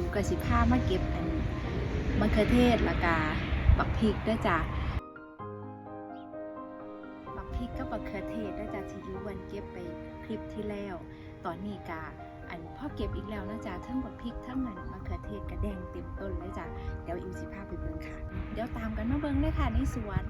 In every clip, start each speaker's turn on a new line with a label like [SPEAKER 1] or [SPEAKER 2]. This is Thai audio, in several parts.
[SPEAKER 1] อนี้กะอยู่กับสิผ้ามาเก็บอันมะเขือเทศและกาบักพริกด้วยจ้าบักพริกกับบักเขือเทศด้วยจ้าที่ยูวันเก็บไปคลิปที่แล้ว ตอนนี้กะอันพ่อเก็บอีกแล้วนะจ้าทั้งบักพริกทั้งมันมะเขือเทศกระแดงเต็มต้นเลยจ้าเดี๋ยวอิวสิผ้าไปเบิ่งค่ะ เดี๋ยวตามกันมาเบิ่งเลยค่ะในสวน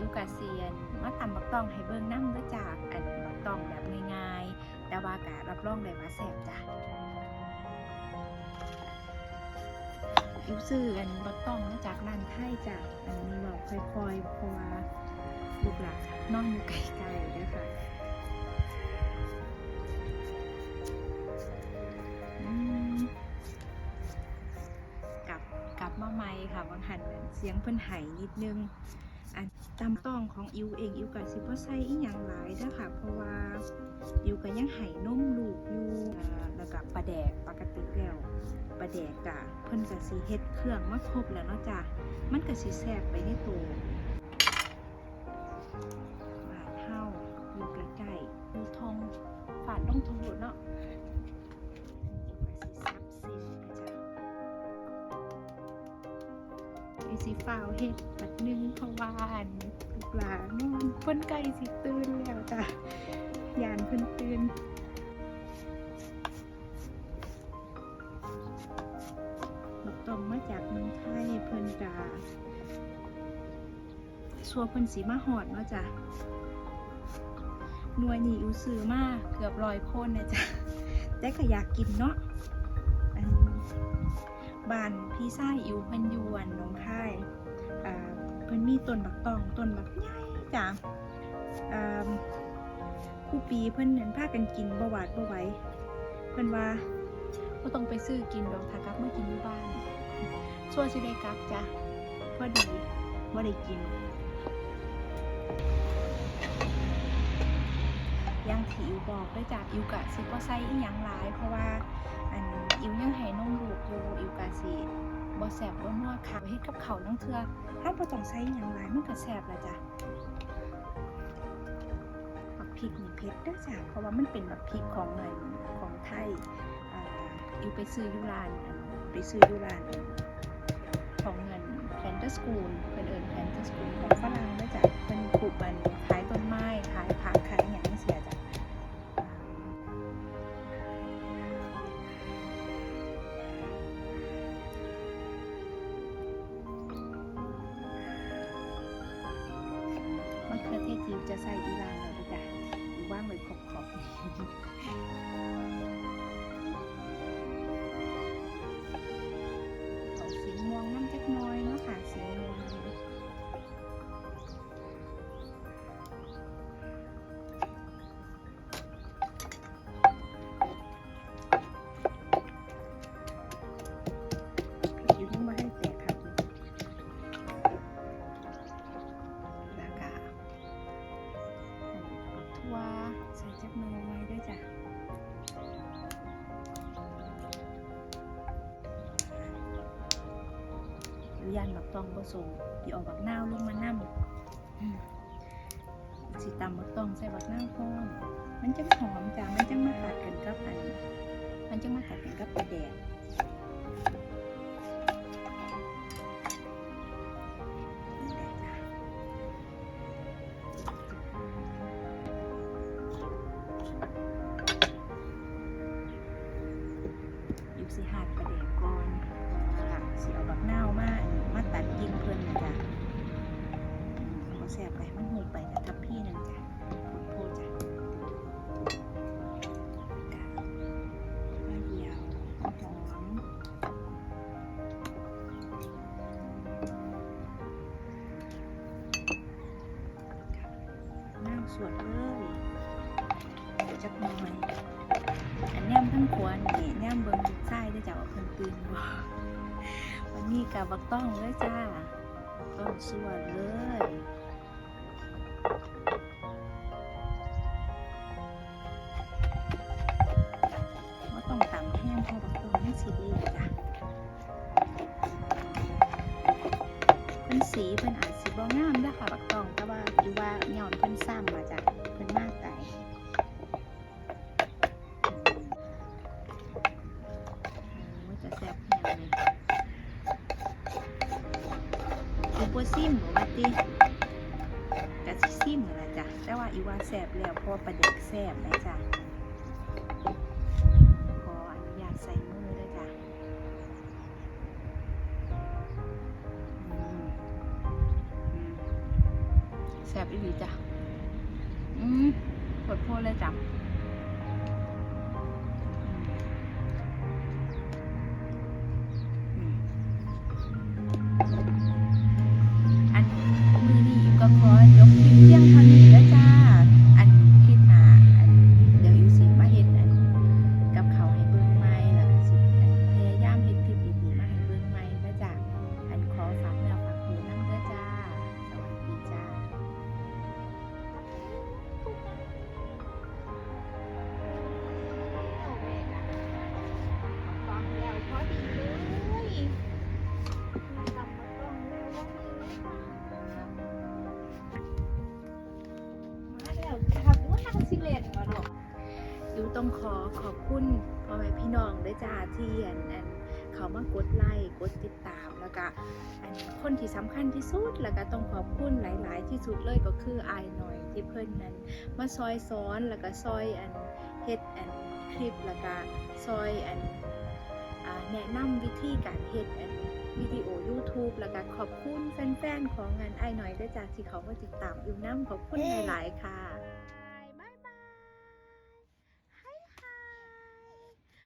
[SPEAKER 1] อิวกาเซียน มาตำบักตองให้เบิ่งน้ำด้วยจากอันบักตองแบบง่ายๆ แต่ว่ากะรับรองได้ว่าแซ่บจ้ะอิวซื้ออันบักตองมาจากร้านไทยจ้ะอันนี้บอกค่อยๆเพราะว่าลูกหลานนอนอยู่ไกลๆด้วยค่ะกลับกลับมาใหม่ค่ะบางหันเสียงเพิ่นไห้นิดนึง อันตำต้องของอิวเองอิวกับซิบ่ใส่อีหยังหลายเด้อค่ะ เพราะว่าอิวก็ยังไห้นมลูกอยู่แล้วก็ปลาแดกปกติแล้วปลาแดกกะเพิ่นก็สิเฮ็ดเครื่องมาครบแล้วเนาะจ้ะมันก็สิแซ่บไปในตัวบานเฮาอยู่ใกล้ๆอยู่ทงฝาดต้องทงหลุดเนาะ สีฟ้าวเห็ดปัดนึ่งเพราะว่าอันลูกหลานนอนเพิ่นใกล้สิตื่นแล้วจ้ะยานเพิ่นตื่นบักตองมาจากเมืองไทยเพิ่นกาชัวเพิ่นสีมาหอดเนาะจ้ะนวยนี่อูซื้อมาเกือบร้อยคนนะจ้ะแต่ก็อยากกินเนาะ บ้านพี่ซ่าอิวเพิ่นยวนน้องค่ายเพิ่นมีต้นบักตองต้นบักใหญ่จ้ะคู่ปีเพิ่นเห็นพากันกินบ่หวาดบ่ไหวเพิ่นว่าบ่ต้องไปซื้อกินดอกถ้ากลับมากินอยู่บ้านชั่วสิได้กลับจ้ะพอดีบ่ได้กินย่างที่อิวบอกด้วยจากอิวกะสิบ่ใส่อีหยังหลาย เพราะว่า อันอิวยังให้นมลูกอยู่อิวกะสิบ่แซ่บบ่นัวค่ะเฮ็ดกับเขานังเทือเฮาบ่ต้องใส่อีหยังหลายมันก็แซ่บแล้วจ้ะบักพริกนี่เผ็ดเด้อจ้ะเพราะว่ามันเป็นบักพริกของเงินของไทยอ,อิวไปซื้อยูรานไปซื้อยูรานของเงินแพนเดอร์สกูลเป็นเอิญแพนเดอร์สกูลของฝรั่งด้วยจ้ะเป็นปลูกมันขายต้นไม้ขายผักขายอย่างนี้เสีย บักตองผสมที่เอาบักนาวลงมานั่มสิตำบักตองใส่บักนาวพร้อมมันจะหอมจ้ะมันจะมาขัดกันกับอันมันจะมาขัดกันกับปลาแดกนี่แหละจ้ะอยู่สิหาดประเดกก่อนหลังสิเอาบักนาวมา มาตัดยิงเพิ่นนะจ๊ะเขาแสบไปมันหูไปนะทับพี่นั่นจ้ะ นนี้กับบักต้องเลยจ้าต้องสวดเลยว่าต้องตำแห้งพราะบักต้องไม่สีดีจ้ะเพิ่นสีเพิ่นอาจสิบ่งงามด้อค่ะบักต้องแต่ว่าอยู่ว่าหย้อนเพิ่นซ้ เพราะว่าปลาเด็กแซ่บนะจ๊ะขออนุญาตใส่มือด้จ๊ะแซ่บอีหลีจ้ะ อืมปวดโพดเลยจ้ะ งสิเลนมาห
[SPEAKER 2] รอก
[SPEAKER 1] ยูต้องขอขอบคุณพ่อแม่พี่น้องด้วยจ้าที่อันอันเขามากดไลค์กดติดตามแล้วก็อันคนที่สำคัญที่สุดแล้วก็ต้องขอบคุณหลาย ๆ ที่สุดเลยก็คืออายหน่อยที่เพิ่นนั้น มาซอยซ้อนแล้วก็ซอยอันเฮ็ดอันคลิปแล้วก็ซอยอันแนะนำวิธีการเฮ็ดอันวิดีโอ YouTube แล้วก็ขอบคุณแฟน ๆ ของงานไอหน่อยด้วยจ้าที่เขามาติดตามอยู่น้ำขอบคุณหลาย ๆ ค่ะ